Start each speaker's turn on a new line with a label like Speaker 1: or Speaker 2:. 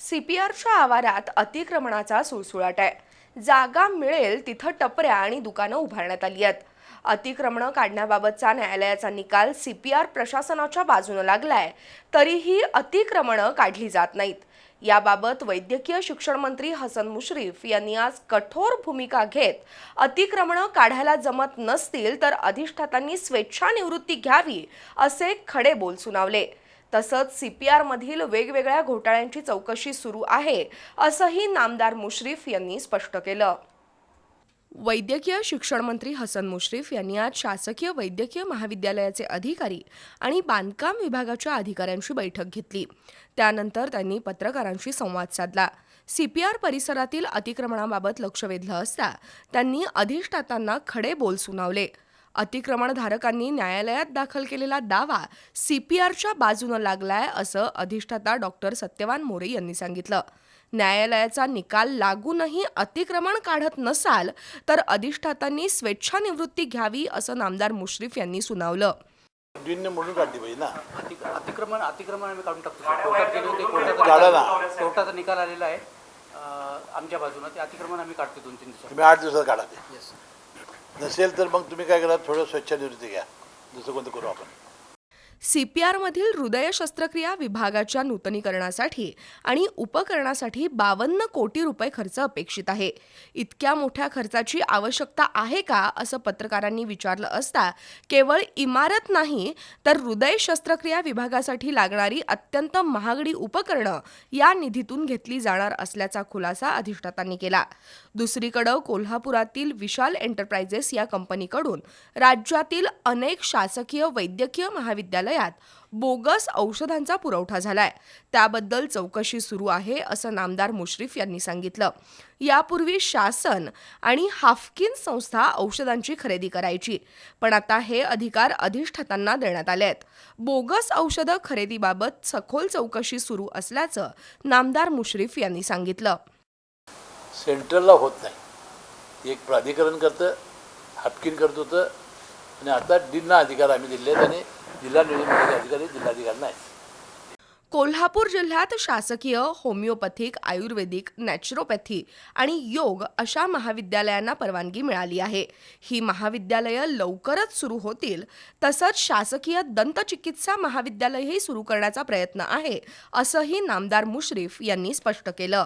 Speaker 1: सीपीआरच्या आवारात अतिक्रमणाचा सुळसुळाट आहे. जागा मिळेल तिथं टपऱ्या आणि दुकानं उभारण्यात आली आहेत. अतिक्रमणं काढण्याबाबतचा न्यायालयाचा निकाल सीपीआर प्रशासनाच्या बाजूनं लागलाय तरीही अतिक्रमणं काढली जात नाहीत. याबाबत वैद्यकीय शिक्षण मंत्री हसन मुश्रीफ यांनी आज कठोर भूमिका घेत अतिक्रमणं काढायला जमत नसतील तर अधिष्ठातांनी स्वेच्छानिवृत्ती घ्यावी असे खडे बोल सुनावले तसंच सी पी आरमधील वेगवेगळ्या घोटाळ्यांची चौकशी सुरू आहे असंही नामदार मुश्रीफ यांनी स्पष्ट केलं. वैद्यकीय शिक्षण मंत्री हसन मुश्रीफ यांनी आज शासकीय वैद्यकीय महाविद्यालयाचे अधिकारी आणि बांधकाम विभागाच्या अधिकाऱ्यांची बैठक घेतली. त्यानंतर त्यांनी पत्रकारांशी संवाद साधला. सीपीआर परिसरातील अतिक्रमणाबाबत लक्ष वेधलं असता त्यांनी अधिष्ठातांना खडे बोल सुनावले. अतिक्रमणधारकांनी न्यायालयात दाखल केलेला दावा सीपीआरच्या बाजूनं लागलाय असं अधिष्ठाता डॉक्टर सत्यवान मोरे यांनी सांगितलं. न्यायालयाचा निकाल लागूनही अतिक्रमण काढत नसाल तर अधिष्ठातांनी स्वेच्छानिवृत्ती घ्यावी असं नामदार मुश्रीफ यांनी सुनावलं.
Speaker 2: म्हणून काढली पाहिजे ना.
Speaker 3: अतिक- अतिक्रमण अतिक्रमण आम्ही काढून टाकतो. कोर्टात गेले कोर्टाचा निकाल- कोर्टाचा निकाल आलेला आहे आमच्या बाजूनं. ते अतिक्रमण आम्ही काढतो दोन तीन दिवसात
Speaker 2: आठ दिवसात काढा नसेल तर मग तुम्ही काय करा थोडं स्वच्छ निवृत्ती घ्या. दुसरं कोणतं करू आपण?
Speaker 1: सीपीआरमधील हृदय शस्त्रक्रिया विभागाच्या नूतनीकरणासाठी आणि उपकरणासाठी बावन्न कोटी रुपये खर्च अपेक्षित आहे. इतक्या मोठ्या खर्चाची आवश्यकता आहे का? असं पत्रकारांनी विचारलं असता केवळ इमारत नाही तर हृदय शस्त्रक्रिया विभागासाठी लागणारी अत्यंत महागडी उपकरणं या निधीतून घेतली जाणार असल्याचा खुलासा अधिष्ठातांनी केला. दुसरीकडं कोल्हापुरातील विशाल एंटरप्राइजेस या कंपनीकडून राज्यातील अनेक शासकीय वैद्यकीय महाविद्यालय रुग्णालयात बोगस औषधांचा पुरवठा झालाय. त्याबद्दल चौकशी सुरू आहे असं नामदार मुश्रीफ यांनी सांगितलं. यापूर्वी शासन आणि हाफकिन संस्था औषधांची खरेदी करायची पण आता हे अधिकार अधिष्ठातांना देण्यात आले आहेत. बोगस औषधं खरेदीबाबत सखोल चौकशी सुरू असल्याचं नामदार मुश्रीफ यांनी सांगितलं.
Speaker 2: सेंट्रलला होत नाही. एक प्राधिकरण करतं हाफकिन करत होतं आणि आता डीनना अधिकार आम्ही दिले आहेत आणि जिल्हा निवडणुकीचे अधिकारी जिल्हाधिकारी नाही
Speaker 1: कोल्हापूर जिल्ह्यात शासकीय होमिओपॅथिक आयुर्वेदिक नॅचरोपॅथी आणि योग अशा महाविद्यालयांना परवानगी मिळाली आहे. ही महाविद्यालयं लवकरच सुरू होतील. तसंच शासकीय दंतचिकित्सा महाविद्यालयही सुरू करण्याचा प्रयत्न आहे असंही नामदार मुश्रीफ यांनी स्पष्ट केलं.